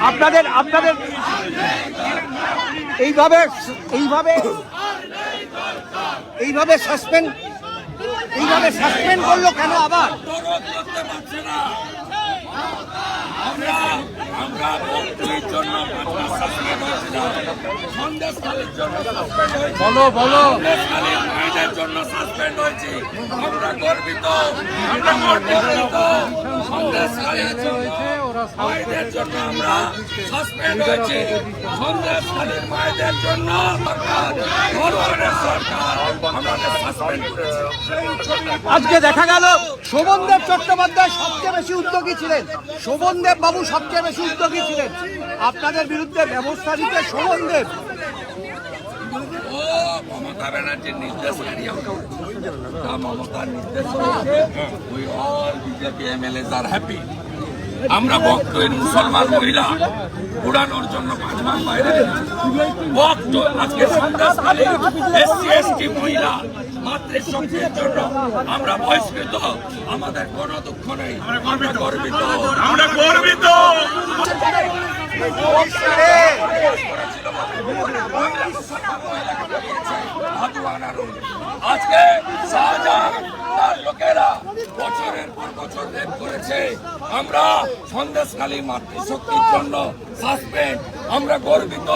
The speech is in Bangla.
আপনাদের আপনাদের এইভাবে এইভাবে এইভাবে সাসপেন্ড এইভাবে সাসপেন্ড করল কেন আবার? আমরা বলো। বলো গর্বিত, আমরা গর্বিত। সন্দেশখালীর জন্য মায়েদের জন্য আমরা সাসপেন্ড হয়েছি। সন্দেশখালীর মায়েদের জন্য আজকে দেখা গেল শোভনদেব চট্টোপাধ্যায় সবচেয়ে বেশি উদ্যোগী ছিলেন। শোভনদেব বাবু সবচেয়ে বেশি উদ্যোগী ছিলেন। আপনাদের বিরুদ্ধে ব্যবস্থা নিতে শোভনদেব ও মমতা ব্যানার্জির আমরা। মমতার নির্দেশ হয়েছে we all BJP MLA are happy আমরা বক্তব্যের মুসলমান মহিলা উড়ানোর জন্য পাঁচ মাস বাইরে বক্ত আজকে সন্ধ্যাকালে এসসি এসটি মহিলা মাতৃশক্তির জন্য আমরা বহিষ্কৃত। আমাদের কোনো দুঃখ নেই। আমরা গর্বিত। আমরা গর্বিত। আজকে শাহজাহান তার লোকেরা বছরের পর বছর রেপ করেছে। আমরা সন্দেশকালী মাতৃশক্তির জন্য সাসপেন্ড আমরা গর্বিত।